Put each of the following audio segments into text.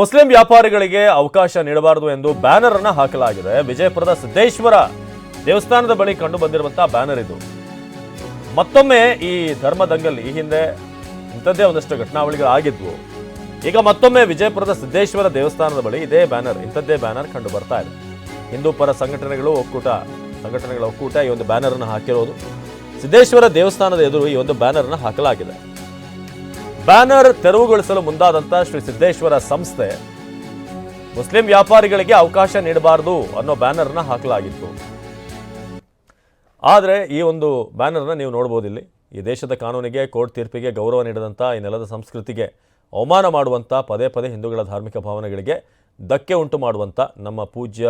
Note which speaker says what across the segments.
Speaker 1: Muslim ವ್ಯಾಪಾರಿಗಳಿಗೆ ಅವಕಾಶ ನೀಡಬಾರದು ಎಂದು ಬ್ಯಾನರ್ ಅನ್ನ ಹಾಕಲಾಗಿದೆ. ವಿಜಯಪುರದ ಸಿದ್ದೇಶ್ವರ ದೇವಸ್ಥಾನದ ಬಳಿ ಕಂಡು ಬಂದಿರುವಂತಹ ಬ್ಯಾನರ್ ಇದು. ಮತ್ತೊಮ್ಮೆ ಈ ಧರ್ಮದಂಗಲ್ ಈ ಹಿಂದೆ ಇಂಥದ್ದೇ ಒಂದಷ್ಟು ಘಟನಾವಳಿಗಳು ಆಗಿದ್ವು. ಈಗ ಮತ್ತೊಮ್ಮೆ ವಿಜಯಪುರದ ಸಿದ್ದೇಶ್ವರ ದೇವಸ್ಥಾನದ ಬಳಿ ಇದೇ ಬ್ಯಾನರ್, ಇಂಥದ್ದೇ ಬ್ಯಾನರ್ ಕಂಡು ಬರ್ತಾ ಇದೆ. ಹಿಂದೂ ಪರ ಸಂಘಟನೆಗಳು ಒಕ್ಕೂಟ, ಸಂಘಟನೆಗಳ ಒಕ್ಕೂಟ ಈ ಒಂದು ಬ್ಯಾನರ್ ಅನ್ನು ಹಾಕಿರೋದು. ಸಿದ್ದೇಶ್ವರ ದೇವಸ್ಥಾನದ ಎದುರು ಈ ಒಂದು ಬ್ಯಾನರ್ ಅನ್ನು ಹಾಕಲಾಗಿದೆ. ಬ್ಯಾನರ್ ತೆರವುಗೊಳಿಸಲು ಮುಂದಾದಂತ ಶ್ರೀ ಸಿದ್ದೇಶ್ವರ ಸಂಸ್ಥೆ. ಮುಸ್ಲಿಂ ವ್ಯಾಪಾರಿಗಳಿಗೆ ಅವಕಾಶ ನೀಡಬಾರದು ಅನ್ನೋ ಬ್ಯಾನರ್ನ ಹಾಕಲಾಗಿತ್ತು. ಆದರೆ ಈ ಒಂದು ಬ್ಯಾನರ್ನ ನೀವು ನೋಡ್ಬೋದಿಲ್ಲಿ. ಈ ದೇಶದ ಕಾನೂನಿಗೆ, ಕೋರ್ಟ್ ತೀರ್ಪಿಗೆ ಗೌರವ ನೀಡದಂಥ ಈ ನೆಲದ ಸಂಸ್ಕೃತಿಗೆ ಅವಮಾನ ಮಾಡುವಂಥ ಪದೇ ಪದೇ ಹಿಂದೂಗಳ ಧಾರ್ಮಿಕ ಭಾವನೆಗಳಿಗೆ ಧಕ್ಕೆ ಉಂಟು ಮಾಡುವಂಥ ನಮ್ಮ ಪೂಜ್ಯ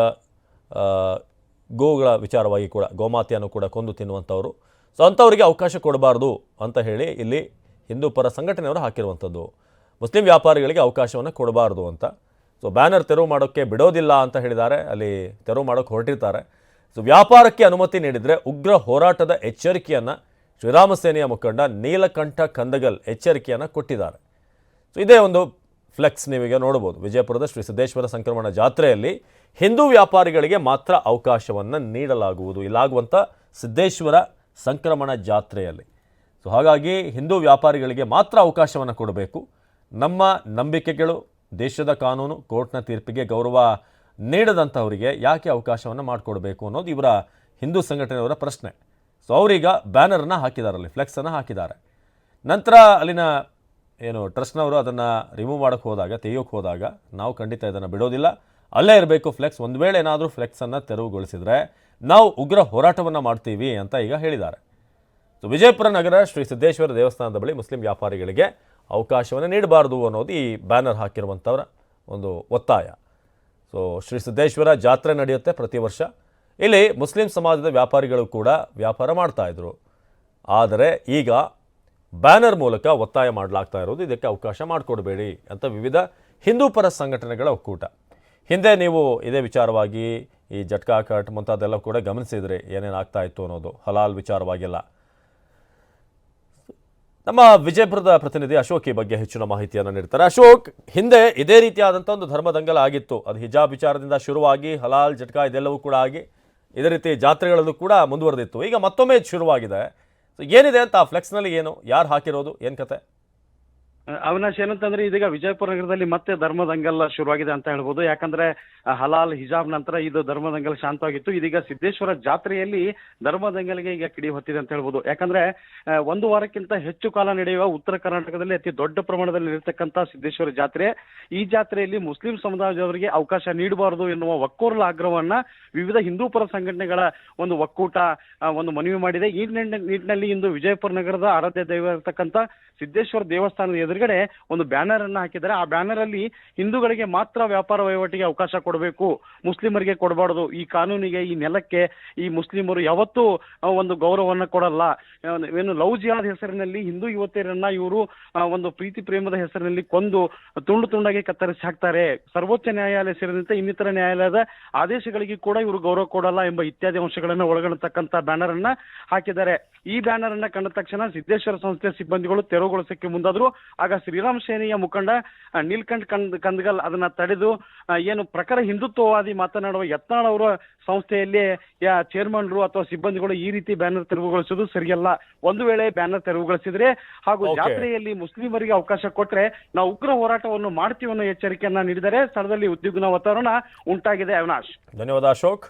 Speaker 1: ಗೋಗಳ ವಿಚಾರವಾಗಿ ಕೂಡ, ಗೋಮಾತೆಯನ್ನು ಕೂಡ ಕೊಂದು ತಿನ್ನುವಂಥವರು ಸೊ ಅಂಥವರಿಗೆ ಅವಕಾಶ ಕೊಡಬಾರ್ದು ಅಂತ ಹೇಳಿ ಇಲ್ಲಿ ಹಿಂದೂ ಪರ ಸಂಘಟನೆಯವರು ಹಾಕಿರುವಂಥದ್ದು. ಮುಸ್ಲಿಂ ವ್ಯಾಪಾರಿಗಳಿಗೆ ಅವಕಾಶವನ್ನು ಕೊಡಬಾರ್ದು ಅಂತ. ಸೊ ಬ್ಯಾನರ್ ತೆರವು ಮಾಡೋಕ್ಕೆ ಬಿಡೋದಿಲ್ಲ ಅಂತ ಹೇಳಿದ್ದಾರೆ. ಅಲ್ಲಿ ತೆರವು ಮಾಡೋಕ್ಕೆ ಹೊರಟಿರ್ತಾರೆ. ಸೊ ವ್ಯಾಪಾರಕ್ಕೆ ಅನುಮತಿ ನೀಡಿದರೆ ಉಗ್ರ ಹೋರಾಟದ ಎಚ್ಚರಿಕೆಯನ್ನು ಶ್ರೀರಾಮ ಸೇನೆಯ ಮುಖಂಡ ನೀಲಕಂಠ ಕಂದಗಲ್ ಎಚ್ಚರಿಕೆಯನ್ನು ಕೊಟ್ಟಿದ್ದಾರೆ. ಸೊ ಇದೇ ಒಂದು ಫ್ಲೆಕ್ಸ್ ನೀವೀಗ ನೋಡ್ಬೋದು ವಿಜಯಪುರದ ಶ್ರೀ ಸಿದ್ದೇಶ್ವರ ಸಂಕ್ರಮಣ ಜಾತ್ರೆಯಲ್ಲಿ ಹಿಂದೂ ವ್ಯಾಪಾರಿಗಳಿಗೆ ಮಾತ್ರ ಅವಕಾಶವನ್ನು ನೀಡಲಾಗುವುದು. ಇಲ್ಲಾಗುವಂಥ ಸಿದ್ದೇಶ್ವರ ಸಂಕ್ರಮಣ ಜಾತ್ರೆಯಲ್ಲಿ. ಹಾಗಾಗಿ ಹಿಂದೂ ವ್ಯಾಪಾರಿಗಳಿಗೆ ಮಾತ್ರ ಅವಕಾಶವನ್ನು ಕೊಡಬೇಕು. ನಮ್ಮ ನಂಬಿಕೆಗಳು, ದೇಶದ ಕಾನೂನು, ಕೋರ್ಟ್ನ ತೀರ್ಪಿಗೆ ಗೌರವ ನೀಡದಂಥವರಿಗೆ ಯಾಕೆ ಅವಕಾಶವನ್ನು ಮಾಡಿಕೊಡ್ಬೇಕು ಅನ್ನೋದು ಇವರ ಹಿಂದೂ ಸಂಘಟನೆಯವರ ಪ್ರಶ್ನೆ. ಸೊ ಅವರೀಗ ಬ್ಯಾನರನ್ನು ಹಾಕಿದ್ದಾರೆ ಅಲ್ಲಿ ಫ್ಲೆಕ್ಸನ್ನು ಹಾಕಿದ್ದಾರೆ. ನಂತರ ಅಲ್ಲಿನ ಏನು ಟ್ರಸ್ಟ್ನವರು ಅದನ್ನು ರಿಮೂವ್ ಮಾಡೋಕ್ಕೆ ಹೋದಾಗ ತೆಗಿಯೋಕ್ಕೆ ಹೋದಾಗ ನಾವು ಖಂಡಿತ ಇದನ್ನು ಬಿಡೋದಿಲ್ಲ. ಅಲ್ಲೇ ಇರಬೇಕು, ಫ್ಲೆಕ್ಸ್ ಒಂದು ವೇಳೆ ಏನಾದರೂ ಫ್ಲೆಕ್ಸನ್ನು ತೆರವುಗೊಳಿಸಿದರೆ ನಾವು ಉಗ್ರ ಹೋರಾಟವನ್ನು ಮಾಡ್ತೀವಿ ಅಂತ ಈಗ ಹೇಳಿದ್ದಾರೆ. ಸೊ ವಿಜಯಪುರ ನಗರ ಶ್ರೀ ಸಿದ್ದೇಶ್ವರ ದೇವಸ್ಥಾನದ ಬಳಿ ಮುಸ್ಲಿಂ ವ್ಯಾಪಾರಿಗಳಿಗೆ ಅವಕಾಶವನ್ನು ನೀಡಬಾರದು ಅನ್ನೋದು ಈ ಬ್ಯಾನರ್ ಹಾಕಿರುವಂಥವರ ಒಂದು ಒತ್ತಾಯ. ಸೊ ಶ್ರೀ ಸಿದ್ದೇಶ್ವರ ಜಾತ್ರೆ ನಡೆಯುತ್ತೆ ಪ್ರತಿ ವರ್ಷ. ಇಲ್ಲಿ ಮುಸ್ಲಿಂ ಸಮಾಜದ ವ್ಯಾಪಾರಿಗಳು ಕೂಡ ವ್ಯಾಪಾರ ಮಾಡ್ತಾಯಿದ್ರು ಆದರೆ ಈಗ ಬ್ಯಾನರ್ ಮೂಲಕ ಒತ್ತಾಯ ಮಾಡಲಾಗ್ತಾ ಇರೋದು ಇದಕ್ಕೆ ಅವಕಾಶ ಮಾಡಿಕೊಡಬೇಡಿ ಅಂತ ವಿವಿಧ ಹಿಂದೂ ಪರ ಸಂಘಟನೆಗಳ ಒಕ್ಕೂಟ. ಹಿಂದೆ ನೀವು ಇದೇ ವಿಚಾರವಾಗಿ ಈ ಜಟ್ಕಾ ಕಟ್ ಮುಂತಾದೆಲ್ಲ ಕೂಡ ಗಮನಿಸಿದರೆ ಏನೇನು ಆಗ್ತಾ ಇತ್ತು ಅನ್ನೋದು ಹಲಾಲ್ ವಿಚಾರವಾಗಿಲ್ಲ. ನಮ್ಮ ವಿಜಯಪುರದ ಪ್ರತಿನಿಧಿ ಅಶೋಕ್ ಈ ಬಗ್ಗೆ ಹೆಚ್ಚಿನ ಮಾಹಿತಿಯನ್ನು ನೀಡ್ತಾರೆ. ಅಶೋಕ್, ಹಿಂದೆ ಇದೇ ರೀತಿಯಾದಂಥ ಒಂದು ಧರ್ಮದಂಗಲ ಆಗಿತ್ತು. ಅದು ಹಿಜಾಬ್ ವಿಚಾರದಿಂದ ಶುರುವಾಗಿ ಹಲಾಲ್, ಜಟ್ಕಾ ಇದೆಲ್ಲವೂ ಕೂಡ ಆಗಿ ಇದೇ ರೀತಿ ಜಾತ್ರೆಗಳಲ್ಲೂ ಕೂಡ ಮುಂದುವರೆದಿತ್ತು. ಈಗ ಮತ್ತೊಮ್ಮೆ ಶುರುವಾಗಿದೆ. ಸೊ ಏನಿದೆ ಅಂತ ಆ ಫ್ಲೆಕ್ಸ್ನಲ್ಲಿ ಏನು? ಯಾರು ಹಾಕಿರೋದು? ಏನು ಕತೆ?
Speaker 2: ಅವಿನಾಶ್, ಏನಂತಂದ್ರೆ ಇದೀಗ ವಿಜಯಪುರ ನಗರದಲ್ಲಿ ಮತ್ತೆ ಧರ್ಮದಂಗಲ್ ಶುರುವಾಗಿದೆ ಅಂತ ಹೇಳ್ಬೋದು. ಯಾಕಂದ್ರೆ ಹಲಾಲ್ ಹಿಜಾಬ್ ನಂತರ ಇದು ಧರ್ಮದಂಗಲ್ ಶಾಂತವಾಗಿತ್ತು. ಇದೀಗ ಸಿದ್ದೇಶ್ವರ ಜಾತ್ರೆಯಲ್ಲಿ ಧರ್ಮದಂಗಲ್ಗೆ ಈಗ ಕಿಡಿ ಹೊತ್ತಿದೆ ಅಂತ ಹೇಳ್ಬೋದು. ಯಾಕಂದ್ರೆ ಒಂದು ವಾರಕ್ಕಿಂತ ಹೆಚ್ಚು ಕಾಲ ನಡೆಯುವ ಉತ್ತರ ಕರ್ನಾಟಕದಲ್ಲಿ ಅತಿ ದೊಡ್ಡ ಪ್ರಮಾಣದಲ್ಲಿ ಇರತಕ್ಕಂತ ಸಿದ್ದೇಶ್ವರ ಜಾತ್ರೆ. ಈ ಜಾತ್ರೆಯಲ್ಲಿ ಮುಸ್ಲಿಂ ಸಮುದಾಯದವರಿಗೆ ಅವಕಾಶ ನೀಡಬಾರದು ಎನ್ನುವ ಒಕ್ಕೋರ್ಲ ಆಗ್ರಹವನ್ನ ವಿವಿಧ ಹಿಂದೂ ಪರ ಸಂಘಟನೆಗಳ ಒಂದು ಒಕ್ಕೂಟ ಒಂದು ಮನವಿ ಮಾಡಿದೆ. ಈ ನಿಟ್ಟಿನಲ್ಲಿ ಇಂದು ವಿಜಯಪುರ ನಗರದ ಆರಾಧ್ಯ ದೈವ ಇರತಕ್ಕಂತ ಸಿದ್ದೇಶ್ವರ ದೇವಸ್ಥಾನದ ಎದುರುಗಡೆ ಒಂದು ಬ್ಯಾನರ್ ಅನ್ನ ಹಾಕಿದ್ದಾರೆ. ಆ ಬ್ಯಾನರ್ ಅಲ್ಲಿ ಹಿಂದೂಗಳಿಗೆ ಮಾತ್ರ ವ್ಯಾಪಾರ ವಹಿವಾಟಿಗೆ ಅವಕಾಶ ಕೊಡಬೇಕು, ಮುಸ್ಲಿಮರಿಗೆ ಕೊಡಬಾರದು. ಈ ಕಾನೂನಿಗೆ, ಈ ನೆಲಕ್ಕೆ ಈ ಮುಸ್ಲಿಮರು ಯಾವತ್ತೂ ಒಂದು ಗೌರವವನ್ನ ಕೊಡಲ್ಲ. ಏನು ಲವ್ ಜಿಹಾದ್ ಹೆಸರಿನಲ್ಲಿ ಹಿಂದೂ ಯುವತಿಯರನ್ನ ಇವರು ಒಂದು ಪ್ರೀತಿ ಪ್ರೇಮದ ಹೆಸರಿನಲ್ಲಿ ಕೊಂದು, ತುಂಡು ತುಂಡಾಗಿ ಕತ್ತರಿಸಿ ಹಾಕ್ತಾರೆ. ಸರ್ವೋಚ್ಚ ನ್ಯಾಯಾಲಯ ಸೇರಿದಂತೆ ಇನ್ನಿತರ ನ್ಯಾಯಾಲಯದ ಆದೇಶಗಳಿಗೆ ಕೂಡ ಇವರು ಗೌರವ ಕೊಡಲ್ಲ ಎಂಬ ಇತ್ಯಾದಿ ಅಂಶಗಳನ್ನ ಒಳಗೊಂಡತಕ್ಕಂತ ಬ್ಯಾನರ್ ಅನ್ನ ಹಾಕಿದ್ದಾರೆ. ಈ ಬ್ಯಾನರ್ ಅನ್ನ ಕಂಡ ತಕ್ಷಣ ಸಿದ್ದೇಶ್ವರ ಸಂಸ್ಥೆ ಸಿಬ್ಬಂದಿಗಳು ತೆರವುಗೊಳಿಸಕ್ಕೆ ಮುಂದಾದ್ರು. ಆಗ ಶ್ರೀರಾಮ್ ಸೇನೆಯ ಮುಖಂಡ ನೀಲ್ಕಂಠ್ ಕಂದ್ ಕಂದಗಲ್ ಅದನ್ನ ತಡೆದು ಏನು ಪ್ರಖರ ಹಿಂದುತ್ವವಾದಿ ಮಾತನಾಡುವ ಯತ್ನಾಳ್ ಅವರ ಸಂಸ್ಥೆಯಲ್ಲಿ ಚೇರ್ಮನ್ರು ಅಥವಾ ಸಿಬ್ಬಂದಿಗಳು ಈ ರೀತಿ ಬ್ಯಾನರ್ ತೆರವುಗೊಳಿಸೋದು ಸರಿಯಲ್ಲ. ಒಂದು ವೇಳೆ ಬ್ಯಾನರ್ ತೆರವುಗೊಳಿಸಿದ್ರೆ ಹಾಗೂ ಜಾತ್ರೆಯಲ್ಲಿ ಮುಸ್ಲಿಮರಿಗೆ ಅವಕಾಶ ಕೊಟ್ರೆ ನಾವು ಉಗ್ರ ಹೋರಾಟವನ್ನು ಮಾಡ್ತೀವಿ ಅನ್ನೋ ಎಚ್ಚರಿಕೆಯನ್ನ ನೀಡಿದರೆ ಸ್ಥಳದಲ್ಲಿ ಉದ್ವಿಗ್ನ ವಾತಾವರಣ ಉಂಟಾಗಿದೆ ಅವಿನಾಶ್.
Speaker 1: ಧನ್ಯವಾದ ಅಶೋಕ್.